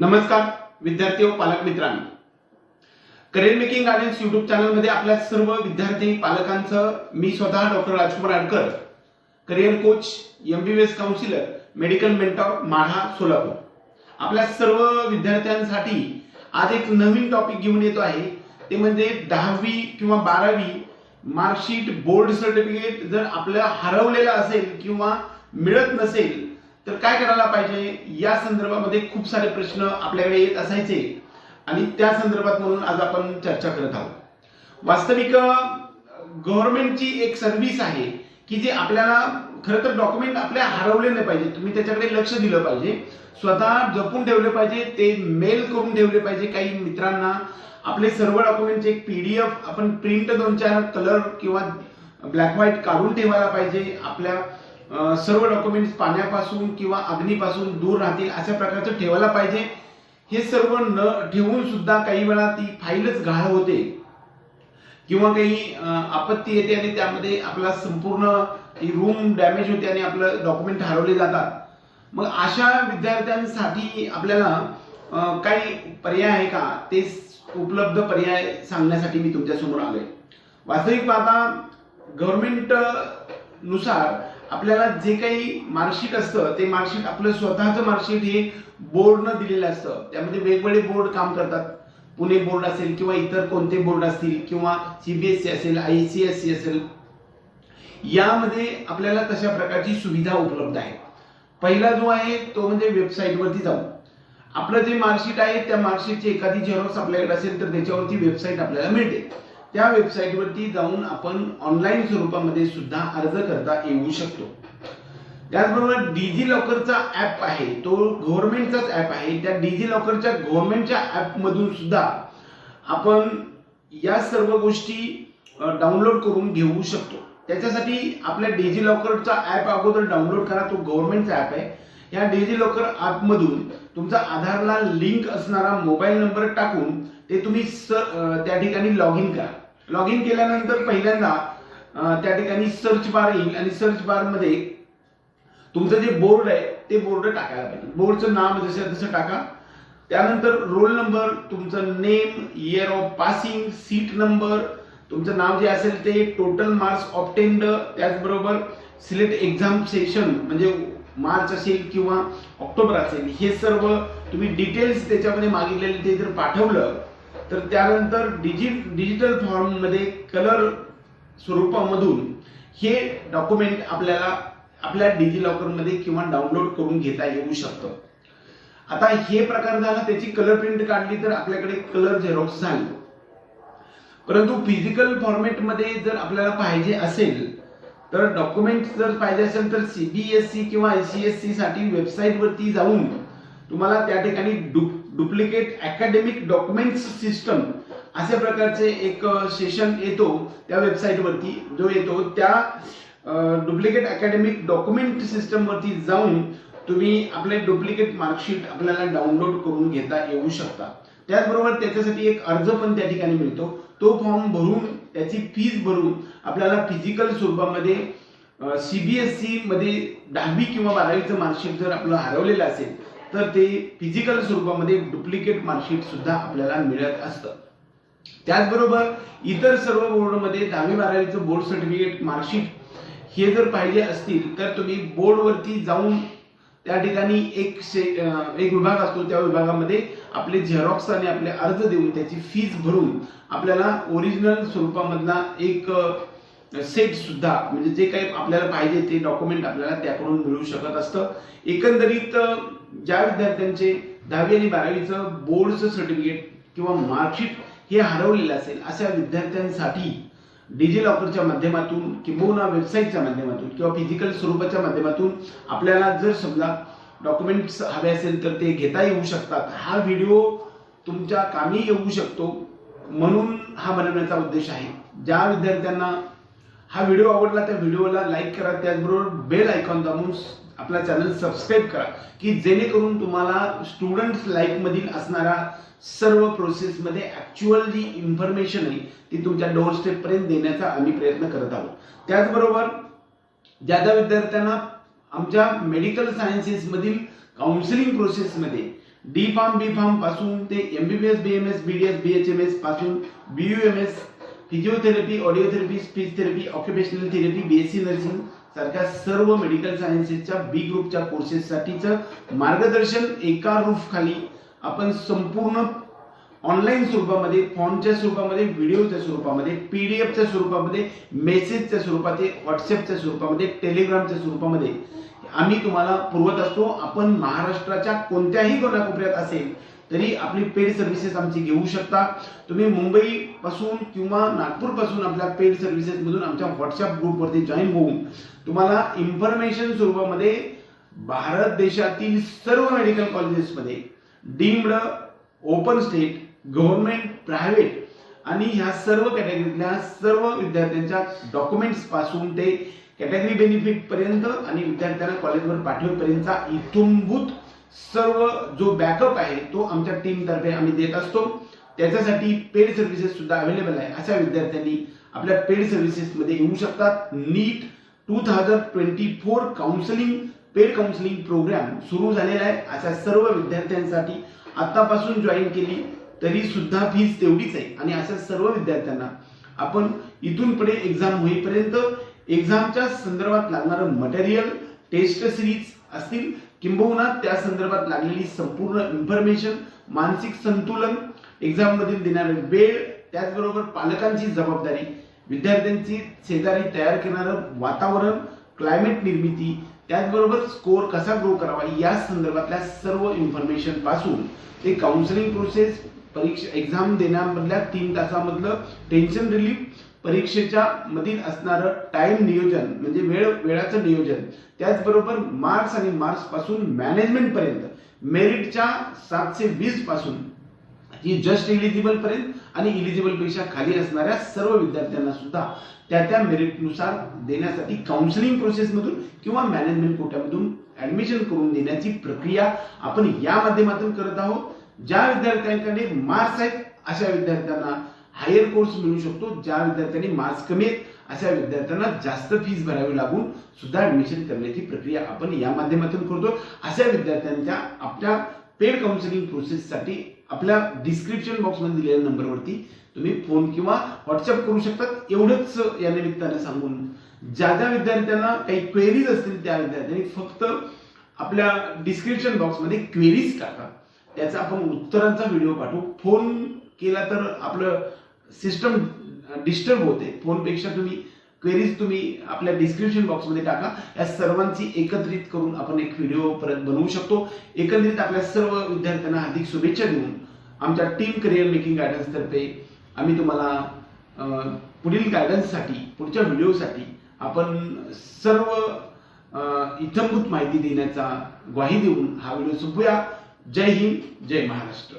नमस्कार विद्यार्थी व पालक मित्रांनो. करिअर मेकिंग गार्डन्स युट्यूब चॅनलमध्ये आपल्या सर्व विद्यार्थी पालकांचं मी स्वतः doctor Rajkumar Adkar career coach MBBS counsellor medical mentor Madha Solapur. आपल्या सर्व विद्यार्थ्यांसाठी आज एक नवीन टॉपिक घेऊन येतो आहे. ते म्हणजे दहावी किंवा बारावी मार्कशीट बोर्ड सर्टिफिकेट जर आपल्याला हरवलेलं असेल किंवा मिळत नसेल तर काय करायला पाहिजे? या संदर्भामध्ये खूप सारे प्रश्न आपल्याकडे येत असायचे. आणि त्या संदर्भात म्हणून आज आपण चर्चा करत आहोत. वास्तविक गव्हर्नमेंटची एक सर्व्हिस आहे की जी आपल्याला खरं तर डॉक्युमेंट आपल्या हरवले नाही पाहिजे. तुम्ही त्याच्याकडे लक्ष दिलं पाहिजे. स्वतः जपून ठेवले पाहिजे. ते मेल करून ठेवले पाहिजे काही मित्रांना. आपले सर्व डॉक्युमेंटचे एक पीडीएफ आपण प्रिंट दोन चार कलर किंवा ब्लॅक व्हाईट काढून ठेवायला पाहिजे. आपल्या सर्व डॉक्युमेंट्स पाण्यापासून किंवा अग्नीपासून दूर राहतील अशा प्रकारचं ठेवायला पाहिजे. हे सर्व न ठेवून सुद्धा काही वेळा ती फाईलच घाळ होते. किंवा काही आपत्ती येते आणि त्यामध्ये आपला संपूर्ण रूम डॅमेज होते आणि आपलं डॉक्युमेंट हरवले जातात. मग अशा विद्यार्थ्यांसाठी आपल्याला काही पर्याय आहे का? ते उपलब्ध पर्याय सांगण्यासाठी मी तुमच्यासमोर आलोय. वास्तविक पाहता गव्हर्नमेंटनुसार आपल्याला जे काही मार्कशीट असतं ते मार्कशीट आपलं स्वतःचं मार्कशीट हे बोर्डनं दिलेलं असतं. त्यामध्ये वेगवेगळे बोर्ड काम करतात. पुणे बोर्ड असेल किंवा इतर कोणते बोर्ड असतील किंवा सीबीएसई असेल आयसीएससी सी असेल यामध्ये आपल्याला तशा प्रकारची सुविधा उपलब्ध आहे. पहिला जो आहे तो म्हणजे वेबसाईटवरती जाऊ आपलं जे मार्कशीट आहे त्या मार्कशीटची एखादी झेरॉक्स आपल्याकडे असेल तर त्याच्यावरती वेबसाईट आपल्याला मिळते. त्या वेबसाईटवरती जाऊन आपण ऑनलाईन स्वरूपामध्ये सुद्धा अर्ज करता येऊ शकतो. त्याचबरोबर डिजी लॉकरचा ऍप आहे तो गव्हर्नमेंटचाच ऍप आहे. त्या डिजी लॉकरच्या गव्हर्नमेंटच्या ऍप मधून सुद्धा आपण या सर्व गोष्टी डाउनलोड करून घेऊ शकतो. त्याच्यासाठी आपल्या डिजी लॉकरचा ऍप अगोदर डाउनलोड करा तो गव्हर्नमेंटचा ऍप आहे. या डिजी लॉकर ऍप मधून तुमचा आधारला लिंक असणारा मोबाईल नंबर टाकून ते तुम्ही स- त्या ठिकाणी लॉग इन करा. लॉग इन केल्यानंतर पहिल्यांदा त्या ठिकाणी सर्च बार येईल आणि सर्च बारमध्ये तुमचं जे बोर्ड आहे ते बोर्ड टाकायला पाहिजे. बोर्डचं नाव जसं तसं टाका. त्यानंतर रोल नंबर तुमचं name year of passing seat number तुमचं नाव जे असेल ते टोटल मार्क्स ऑप्टेंड त्याचबरोबर सिलेक्ट एक्झाम सेशन म्हणजे मार्च असेल किंवा ऑक्टोबर असेल हे सर्व तुम्ही डिटेल्स त्याच्यामध्ये मागितलेले ते जर पाठवलं तर त्यानंतर डिजि डिजिटल फॉर्ममध्ये कलर स्वरूपामधून हे डॉक्युमेंट आपल्याला आपल्या डिजी लॉकरमध्ये किंवा डाउनलोड करून घेता येऊ शकतं. आता हे प्रकार झाला त्याची कलर प्रिंट काढली तर आपल्याकडे कलर झेरॉक्स झाली. परंतु फिजिकल फॉर्मॅटमध्ये जर आपल्याला पाहिजे असेल तर डॉक्युमेंट जर पाहिजे असेल तर सीबीएसई किंवा आयसीएससी साठी वेबसाईट वरती जाऊन तुम्हाला त्या ठिकाणी डुप्लिकेट अकॅडमिक डॉक्युमेंट सिस्टम अशा प्रकारचे एक सेशन येतो त्या वेबसाईट वरती. जो येतो त्या डुप्लिकेट अकॅडमिक डॉक्युमेंट सिस्टम वरती जाऊन तुम्ही आपले डुप्लिकेट मार्कशीट आपल्याला डाउनलोड करून घेता येऊ शकता. त्याचबरोबर त्याच्यासाठी एक अर्ज पण त्या ठिकाणी मिळतो. तो फॉर्म भरून त्याची फीज भरून आपल्याला फिजिकल स्वरूपामध्ये सीबीएसई मध्ये दहावी किंवा बारावीचं मार्कशीट जर आपलं हरवलेलं असेल तर ते फिजिकल स्वरूपामध्ये डुप्लिकेट मार्कशीट सुद्धा आपल्याला मिळत असतं. त्याचबरोबर इतर सर्व बोर्डमध्ये दहावी बारावीचं बोर्ड सर्टिफिकेट मार्कशीट हे जर पाहिजे असतील तर तुम्ही बोर्डवरती जाऊन त्या ठिकाणी एक से- एक विभाग असतो त्या विभागामध्ये आपले झेरॉक्स आणि आपले अर्ज देऊन त्याची फीज भरून आपल्याला ओरिजिनल स्वरूपामधला एक सेट सुद्धा म्हणजे जे काही आपल्याला पाहिजे ते डॉक्युमेंट आपल्याला त्याकडून मिळू शकत असतं. एकंदरीत ज्या विद्यार्थ्यांचे दहावी आणि बारावीचं बोर्डचं सर्टिफिकेट किंवा मार्कशीट हे हरवलेलं असेल अशा विद्यार्थ्यांसाठी डिजी लॉकरच्या माध्यमातून किंबहुना वेबसाईटच्या माध्यमातून किंवा फिजिकल स्वरूपाच्या माध्यमातून आपल्याला जर समजा डॉक्युमेंट्स हवे असेल तर ते घेता येऊ शकतात. हा व्हिडिओ तुमच्या कामी येऊ शकतो. म्हणून हा बनवण्याचा उद्देश आहे. ज्या विद्यार्थ्यांना हा व्हिडिओ आवडला त्या व्हिडिओला लाईक करा. त्याचबरोबर बेल आयकॉन दाबून आपला चॅनल सबस्क्राईब करा की जेणेकरून तुम्हाला स्टुडंट्स लाईफ मधील सर्व प्रोसेस मध्ये ऍक्च्युअल जी इन्फॉर्मेशन आहे ती तुमच्या डोअर स्टेप पर्यंत देण्याचा आम्ही प्रयत्न करत आहोत. त्याचबरोबर ज्या ज्या विद्यार्थ्यांना आमच्या मेडिकल सायन्सेस मधील काउन्सिलिंग प्रोसेसमध्ये डी फार्म बी फार्मपासून ते MBBS BMS BDS बीएचएमएसपासून BUMS physiotherapy audiotherapy speech therapy occupational therapy BSc nursing सारख्या सर्व मेडिकल सायन्सेसच्या बी ग्रुपच्या कोर्सेससाठीचं मार्गदर्शन एका रूफ खाली आपण संपूर्ण ऑनलाईन स्वरूपामध्ये फॉर्मच्या स्वरूपामध्ये व्हिडिओच्या स्वरूपामध्ये पीडीएफच्या स्वरूपामध्ये मेसेजच्या स्वरूपात व्हॉट्सअपच्या स्वरूपामध्ये टेलिग्रामच्या स्वरूपामध्ये आम्ही तुम्हाला पुरवत असतो. आपण महाराष्ट्राच्या कोणत्याही कोणाकोपऱ्यात असेल तरी आपली पेड सर्व्हिसेस आमची घेऊ शकता. तुम्ही मुंबई पासून किंवा नागपूरपासून आपल्या पेड सर्व्हिसेस मधून आमच्या व्हॉट्सअप ग्रुपवरती जॉईन होऊन तुम्हाला इन्फॉर्मेशन स्वरूपामध्ये भारत देशातील सर्व मेडिकल कॉलेजेसमध्ये deemed open state government private आणि ह्या सर्व कॅटेगरीतल्या सर्व विद्यार्थ्यांच्या डॉक्युमेंट्सपासून ते कॅटेगरी बेनिफिट पर्यंत आणि विद्यार्थ्यांना कॉलेजवर पाठवेपर्यंतचा इथूनभूत सर्व जो बॅकअप आहे तो आमच्या टीमतर्फे आम्ही देत असतो. त्याच्यासाठी पेड सर्व्हिसेस सुद्धा अवेलेबल आहे. अशा विद्यार्थ्यांनी आपल्या पेड सर्व्हिसेसमध्ये येऊ शकतात. NEET two thousand twenty four counselling paid counselling programme सुरू झालेला आहे. अशा सर्व विद्यार्थ्यांसाठी आतापासून जॉईन केली तरी सुद्धा फीस तेवढीच आहे. आणि अशा सर्व विद्यार्थ्यांना आपण इथून पुढे एक्झाम होईपर्यंत एक्झामच्या संदर्भात लागणारं मटेरियल टेस्ट सिरीज असतील किंबहुना त्या संदर्भात लागलेली संपूर्ण इन्फॉर्मेशन मानसिक संतुलन एक्झाम मधील देणारे वेळ त्याचबरोबर पालकांची जबाबदारी विद्यार्थ्यांची शेजारी तयार करणारं वातावरण क्लायमेट निर्मिती त्याचबरोबर स्कोअर कसा ग्रो करावा या संदर्भातल्या सर्व इन्फॉर्मेशनपासून ते काउन्सिलिंग प्रोसेस परीक्षा एक्झाम देण्यामधल्या तीन तासामधलं टेन्शन रिलीफ परीक्षेच्या मधील असणारं टाइम नियोजन म्हणजे वेळ वेळाचं नियोजन त्याचबरोबर मार्क्स आणि मार्क्सपासून मॅनेजमेंट पर्यंत मेरिटच्या सातशे वीसपासून ही जस्ट इलिजिबल पर्यंत आणि इलिजिबलपेक्षा खाली असणाऱ्या सर्व विद्यार्थ्यांना सुद्धा त्या त्या मेरिटनुसार देण्यासाठी काउन्सिलिंग प्रोसेसमधून किंवा मॅनेजमेंट कोट्यामधून ऍडमिशन करून देण्याची प्रक्रिया आपण या माध्यमातून करत आहोत. ज्या विद्यार्थ्यांकडे मार्क्स आहेत अशा विद्यार्थ्यांना हायर कोर्स मिळू शकतो ज्या विद्यार्थ्यांनी मार्क्स कमी आहेत अशा विद्यार्थ्यांना जास्त फीस भरावी लागून सुद्धा ऍडमिशन करण्याची प्रक्रिया आपण या माध्यमातून करतो. अशा विद्यार्थ्यांच्या आपल्या पेड काउन्सिलिंग प्रोसेससाठी आपल्या डिस्क्रिप्शन बॉक्समध्ये दिलेल्या नंबरवरती तुम्ही फोन किंवा व्हॉट्सअप करू शकतात. एवढंच या निमित्ताने सांगून ज्या ज्या विद्यार्थ्यांना काही क्वेरीज असतील त्या विद्यार्थ्यांनी फक्त आपल्या डिस्क्रिप्शन बॉक्समध्ये क्वेरीज टाका. त्याचा आपण उत्तरांचा व्हिडिओ पाठवू. फोन केला तर आपलं सिस्टम डिस्टर्ब होते. फोनपेक्षा तुम्ही क्वेरीज तुम्ही आपल्या डिस्क्रिप्शन बॉक्समध्ये टाका. या सर्वांची एकत्रित करून आपण एक व्हिडिओ परत बनवू शकतो. एकंदरीत आपल्या सर्व विद्यार्थ्यांना हार्दिक शुभेच्छा देऊन आमच्या टीम करिअर मेकिंग गायडन्स तर्फे आम्ही तुम्हाला पुढील गायडन्ससाठी पुढच्या व्हिडिओसाठी आपण सर्व इथंभूत माहिती देण्याचा ग्वाही देऊन हा व्हिडिओ संपूया. जय हिंद जय महाराष्ट्र.